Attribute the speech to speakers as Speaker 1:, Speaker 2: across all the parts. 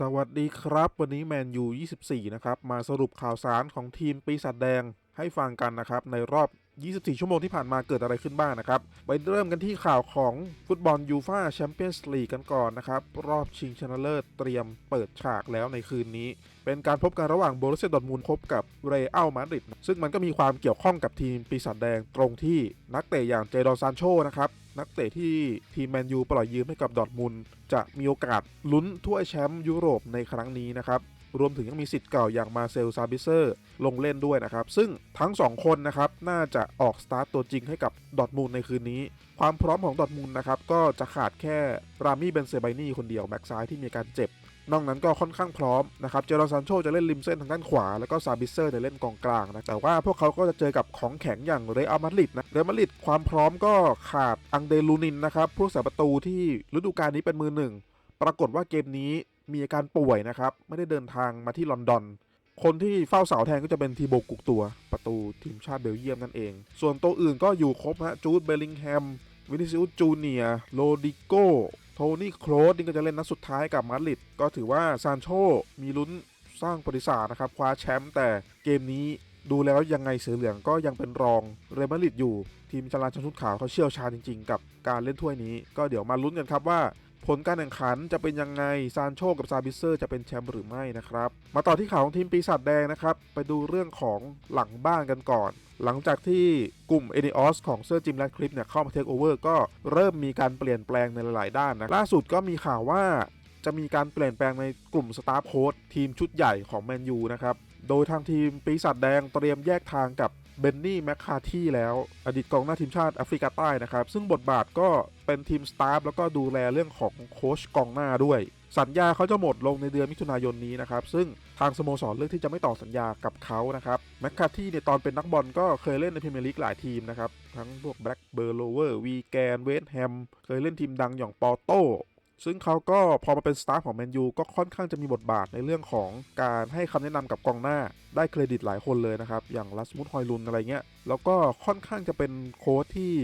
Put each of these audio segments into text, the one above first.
Speaker 1: สวัสดีครับ วันนี้แมนยู 24 นะครับ มาสรุปข่าวสารของทีมปีศาจแดงให้ฟังกันนะครับ ในรอบ 24 ชั่วโมงที่ผ่านมาเกิดอะไรขึ้นบ้างนะครับ ไปเริ่มกันที่ข่าวของฟุตบอลยูฟาแชมเปี้ยนส์ลีกกันก่อนนะครับ รอบชิงชนะเลิศเตรียมเปิดฉากแล้วในคืนนี้ เป็นการพบกันระหว่างโบรุสเซียดอร์ทมูลพบกับเรอัลมาดริดซึ่งมันก็มีความเกี่ยวข้องกับทีมปีศาจแดงตรงที่นักเตะอย่างเจดอนซานโชนะครับนักเตะที่ทีมแมนยูปล่อยยืมให้กับดอทมุนด์จะมีโอกาสลุ้นถ้วยแชมป์ยุโรปในครั้งนี้นะครับ รวมถึงยังมีสิทธิ์เก่าอย่างมาเซลซาบิเซอร์ลงเล่นด้วยนะครับ ซึ่งทั้ง 2 คนนะครับน่าจะออกสตาร์ตตัวจริงให้กับดอทมุนในคืนนี้ ความพร้อมของดอทมุนนะครับก็จะขาดแค่รามี่เบนเซไบนี่คนเดียวแบ็กซ้ายที่มีการเจ็บนอกนั้นก็ค่อนข้างพร้อมนะครับ เจอร์ซานโชจะเล่นริมเส้นทางด้านขวา แล้วก็ซาบิเซอร์จะเล่นกองกลางนะ แต่ว่าพวกเขาก็จะเจอกับของแข็งอย่างเรอัลมาดริดนะ เรอัลมาดริดความพร้อมก็ขาดอังเดลูนินนะครับ ผู้สาประตูที่ฤดูกาลนี้เป็นมือหนึ่ง ปรากฏว่าเกมนี้ มีอาการป่วยนะครับ ไม่ได้เดินทางมาที่ลอนดอน คนที่เฝ้าเสาแทนก็จะเป็นทีโบกุกตัว ประตูทีมชาติเบลเยียมนั่นเอง ส่วนตัวอื่นก็อยู่ครบฮะจูดเบลลิงแฮมวินิซิอุสจูเนียโรดิโกโทนี่โครสนี่ก็จะเล่นนัดสุดท้ายกับมาดริดก็ถือว่าซานโชมีลุ้นสร้างประวัติศาสตร์นะครับคว้าแชมป์แต่เกมนี้ดูแล้วยังไงเสือเหลืองก็ยังเป็นรองเรอัลมาดริดอยู่ ทีมจราชนชุดขาวเขาเชี่ยวชาญจริงๆ กับการเล่นถ้วยนี้ ก็เดี๋ยวมาลุ้นกันครับว่า ผลการแข่งขันจะเป็นยังไง ซานโชกับซาบิเซอร์จะเป็นแชมป์หรือไม่นะครับ มาต่อที่ข่าวของทีมปีศาจแดงนะครับ ไปดูเรื่องของหลังบ้านกันก่อน หลังจากที่กลุ่มเอเนอสของเซอร์จิมแรดคลิปเนี่ยเข้ามาเทคโอเวอร์ก็เริ่มมีการเปลี่ยนแปลงในหลาย ๆ ด้านนะล่าสุดก็มีข่าวว่าจะมีการเปลี่ยนแปลงในกลุ่มสตาฟโค้ชทีมชุดใหญ่ของแมนยูนะครับ โดยทางทีมปีศาจแดงเตรียมแยกทางกับ เบนนี่แมคคาที่แล้ว อดีตกองหน้าทีมชาติแอฟริกาใต้นะครับ ซึ่งบทบาทก็เป็นทีมสตาฟแล้วก็ดูแลเรื่องของโค้ชกองหน้าด้วย สัญญาเขาจะหมดลงในเดือนมิถุนายนนี้นะครับ ซึ่งทางสโมสรเลือกที่จะไม่ต่อสัญญากับเขานะครับแมคคาที่เนี่ยตอนเป็นนักบอลก็เคยเล่นในพรีเมียร์ลีกหลายทีมนะครับ ทั้งพวกแบล็กเบอร์โลเวอร์วีแกนเวสแฮมเคยเล่นทีมดังอย่างปอร์โต ซึ่งเขาก็พอมาเป็นสตาฟของแมนยูก็ค่อนข้างจะมีบทบาทในเรื่องของการให้คำแนะนำกับกองหน้า ได้เครดิตหลายคนเลยนะครับ อย่างลัสมุดฮอยลุนอะไรเงี้ย แล้วก็ค่อนข้างจะเป็นโค้ชที่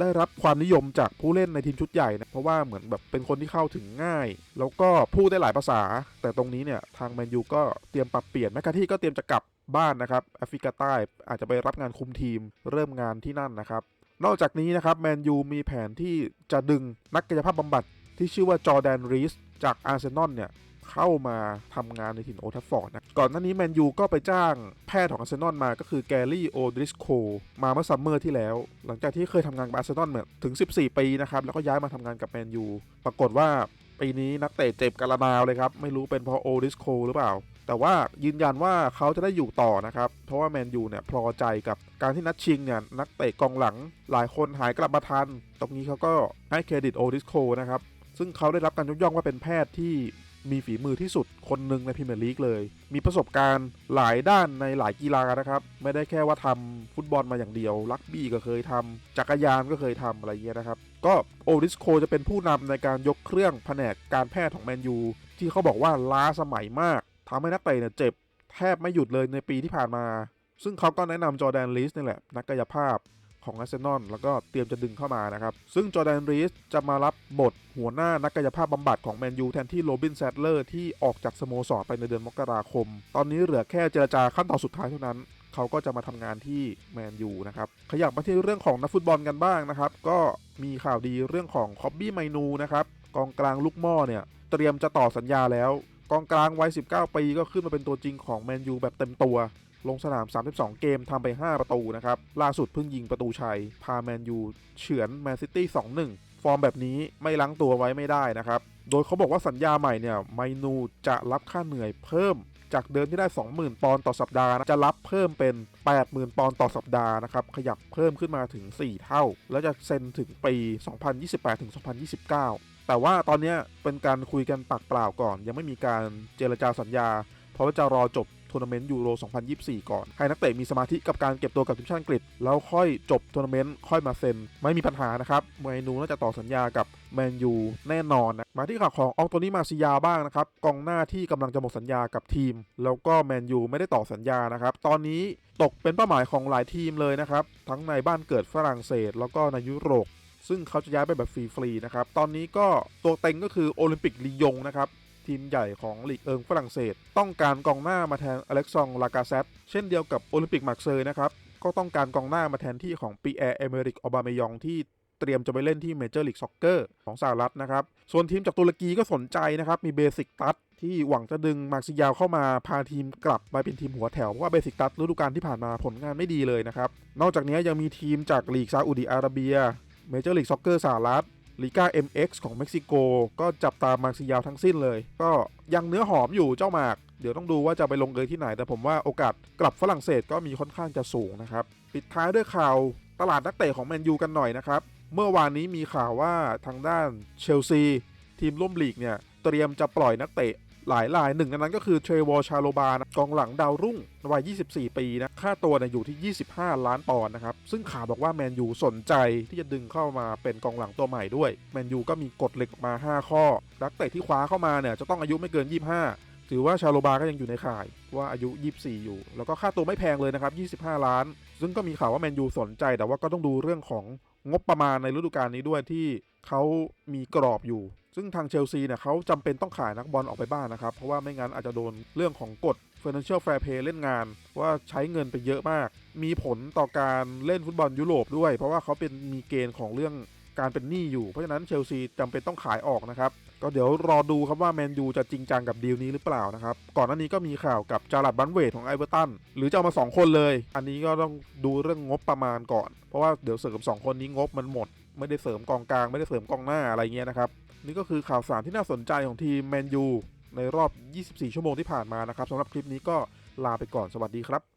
Speaker 1: ได้รับความนิยมจากผู้เล่นในทีมชุดใหญ่นะเพราะว่าเหมือนแบบเป็นคนที่เข้าถึงง่าย แล้วก็พูดได้หลายภาษา แต่ตรงนี้เนี่ยทางแมนยูก็เตรียมปรับเปลี่ยนแมคคาที่ก็เตรียมจะกลับบ้านนะครับแอฟริกาใต้อาจจะไปรับงานคุมทีมเริ่มงานที่นั่นนะครับนอกจากนี้นะครับแมนยูมีแผนที่จะดึงนักกายภาพบำบัด ที่ชื่อว่าจอแดนรีสจากอาร์เซนอลเนี่ยเข้ามาทำงานในถิ่นโอทัฟฟอร์ดนะ ก่อนหน้านี้แมนยูก็ไปจ้างแพทย์ของอาร์เซนอลมาก็คือแกรี่โอดริสโคมาเมื่อซัมเมอร์ที่แล้ว หลังจากที่เคยทำงานกับอาร์เซนอลเนี่ยถึง 14 ปีนะครับ แล้วก็ย้ายมาทำงานกับแมนยูปรากฏว่าปีนี้นักเตะเจ็บกระนาวเลยครับ ไม่รู้เป็นเพราะโอดริสโคหรือเปล่า แต่ว่ายืนยันว่าเขาจะได้อยู่ต่อนะครับ เพราะว่าแมนยูเนี่ยพอใจกับการที่นัดชิงเนี่ยนักเตะกองหลังหลายคนหายกลับมาทัน ตรงนี้เขาก็ให้เครดิตโอดิสโคนะครับ ซึ่งเขาได้รับการยกย่องว่าเป็นแพทย์ที่มีฝีมือที่สุดคนหนึ่งในพรีเมียร์ลีกเลย มีประสบการณ์หลายด้านในหลายกีฬานะครับ ไม่ได้แค่ว่าทำฟุตบอลมาอย่างเดียว ลักบี้ก็เคยทำจักรยานก็เคยทำอะไรเงี้ยนะครับ ก็โอริสโคจะเป็นผู้นำในการยกเครื่องแผนกการแพทย์ของแมนยูที่เขาบอกว่าล้าสมัยมากทำให้นักเตะเนี่ยเจ็บแทบไม่หยุดเลยในปีที่ผ่านมา ซึ่งเขาก็แนะนำจอแดนลีสนี่แหละนักกายภาพ ของอาร์เซนอลแล้วก็เตรียมจะดึงเข้ามานะครับ ซึ่งจอแดนรีสจะมารับบทหัวหน้านักกายภาพบำบัดของแมนยูแทนที่โรบินแซดเลอร์ที่ออกจากสโมสรไปในเดือนมกราคม ตอนนี้เหลือแค่เจรจาขั้นตอนสุดท้ายเท่านั้น เขาก็จะมาทำงานที่แมนยูนะครับ ขยับมาที่เรื่องของนักฟุตบอลกันบ้างนะครับ ก็มีข่าวดีเรื่องของคอบบี้ไมนูนะครับกองกลางลูกหม้อเนี่ยเตรียมจะต่อสัญญาแล้ว กองกลางวัย 19 ปีก็ขึ้นมาเป็นตัวจริงของแมนยูแบบเต็มตัว ลงสนาม 32 เกมทำไป 5 ประตูนะครับ ล่าสุดเพิ่งยิงประตูชัย พาแมนยูเฉือนแมนซิตี้ 2-1 ฟอร์มแบบนี้ไม่ล้างตัวไว้ไม่ได้นะครับ โดยเขาบอกว่าสัญญาใหม่เนี่ยไมนูจะรับค่าเหนื่อยเพิ่ม จากเดิมที่ได้ 20,000 ปอนด์ต่อสัปดาห์นะจะรับเพิ่มเป็น 80,000 ปอนด์ต่อสัปดาห์นะครับขยับเพิ่มขึ้นมาถึง 4 เท่า แล้วจะเซ็นถึงปี 2028-2029 แต่ว่าตอนนี้เป็นการคุยกันปากเปล่าก่อน ยังไม่มีการเจรจาสัญญา เพราะว่าจะรอจบ ทัวร์นาเมนต์ยูโร 2024 ก่อน ให้นักเตะมีสมาธิกับการเก็บตัวกับทีมชาติอังกฤษ แล้วค่อยจบทัวร์นาเมนต์ค่อยมาเซ็น ไม่มีปัญหานะครับเมนูน่าจะต่อสัญญากับแมนยูแน่นอนนะมาที่ข่าวของอองโตนี่มาซิยาบ้างนะครับกองหน้าที่กำลังจะหมดสัญญากับทีม แล้วก็แมนยูไม่ได้ต่อสัญญานะครับตอนนี้ตกเป็นเป้าหมายของหลายทีมเลยนะครับทั้งในบ้านเกิดฝรั่งเศส แล้วก็ในยุโรปซึ่งเขาจะย้ายไปแบบฟรีๆนะครับ ตอนนี้ก็ตัวเต็งก็คือโอลิมปิกลียงนะครับ ทีมใหญ่ของลีกเอิงฝรั่งเศส ต้องการกองหน้ามาแทนอเล็กซองลากาเซตเช่นเดียวกับโอลิมปิกมาร์เซย์นะครับ ก็ต้องการกองหน้ามาแทนที่ของปีแอร์เอเมริก ออบามายองที่เตรียมจะไปเล่นที่เมเจอร์ลีกซ็อกเกอร์ของสหรัฐนะครับ ส่วนทีมจากตุรกีก็สนใจนะครับ มีเบสิกตัสที่หวังจะดึงมาร์ซิยาวเข้ามาพาทีมกลับมาเป็นทีมหัวแถว เพราะว่าเบสิกตัสฤดูกาลที่ผ่านมาผลงานไม่ดีเลยนะครับ นอกจากนี้ยังมีทีมจากลีกซาอุดิอาระเบีย เมเจอร์ลีกซ็อกเกอร์สหรัฐ ลีกา MX ของเม็กซิโกก็จับตามมาร์ซิยาวทั้งสิ้นเลย ก็ยังเนื้อหอมอยู่เจ้าหมาก เดี๋ยวต้องดูว่าจะไปลงเอยที่ไหน แต่ผมว่าโอกาสกลับฝรั่งเศสก็มีค่อนข้างจะสูงนะครับ ปิดท้ายด้วยข่าวตลาดนักเตะของแมนยูกันหน่อยนะครับ เมื่อวานนี้มีข่าวว่าทางด้านเชลซีทีมร่วมลีกเนี่ยเตรียมจะปล่อยนักเตะ หลายรายหนึ่งในนั้นก็คือเทรวอร์ชาโลบานะกองหลังดาวรุ่งวัย 24 ปีนะ ค่าตัวนี่ยอยู่ที่ 25 ล้านปอนด์นะครับ ซึ่งข่าวบอกว่าแมนยูสนใจที่จะดึงเข้ามาเป็นกองหลังตัวใหม่ด้วย แมนยูก็มีกฎเหล็กออกมา 5 ข้อ นักเตะที่คว้าเข้ามาเนี่ยจะต้องอายุไม่เกิน 25ถือว่าชาโลบาก็ยังอยู่ในข่ายว่าอายุ 24 อยู่ แล้วก็ค่าตัวไม่แพงเลยนะครับ 25 ล้าน ซึ่งก็มีข่าวว่าแมนยูสนใจแต่ว่าก็ต้องดูเรื่องของ งบประมาณในฤดูกาลนี้ด้วยที่เขามีกรอบอยู่ ซึ่งทางเชลซีเนี่ยเขาจำเป็นต้องขายนักบอลออกไปบ้างนะครับ เพราะว่าไม่งั้นอาจจะโดนเรื่องของกฎ Financial Fair Play เล่นงาน ว่าใช้เงินไปเยอะมาก มีผลต่อการเล่นฟุตบอลยุโรปด้วย เพราะว่าเขาเป็นมีเกณฑ์ของเรื่องการเป็นหนี้อยู่ เพราะฉะนั้นเชลซีจำเป็นต้องขายออกนะครับ ก็เดี๋ยวรอดูครับว่าแมนยูจะจริงจังกับดีลนี้หรือเปล่านะครับ ก่อนหน้านี้ก็มีข่าวกับจารัดบันเวทของไอเวอร์ตันหรือจะเอามา 2 คนเลย อันนี้ก็ต้องดูเรื่องงบประมาณก่อน เพราะว่าเดี๋ยวเสริมสองคนนี้งบมันหมด ไม่ได้เสริมกองกลาง ไม่ได้เสริมกองหน้าอะไรเงี้ยนะครับนี่ก็คือข่าวสารที่น่าสนใจของทีมแมนยูในรอบ 24 ชั่วโมงที่ผ่านมานะครับสำหรับคลิปนี้ก็ลาไปก่อนสวัสดีครับ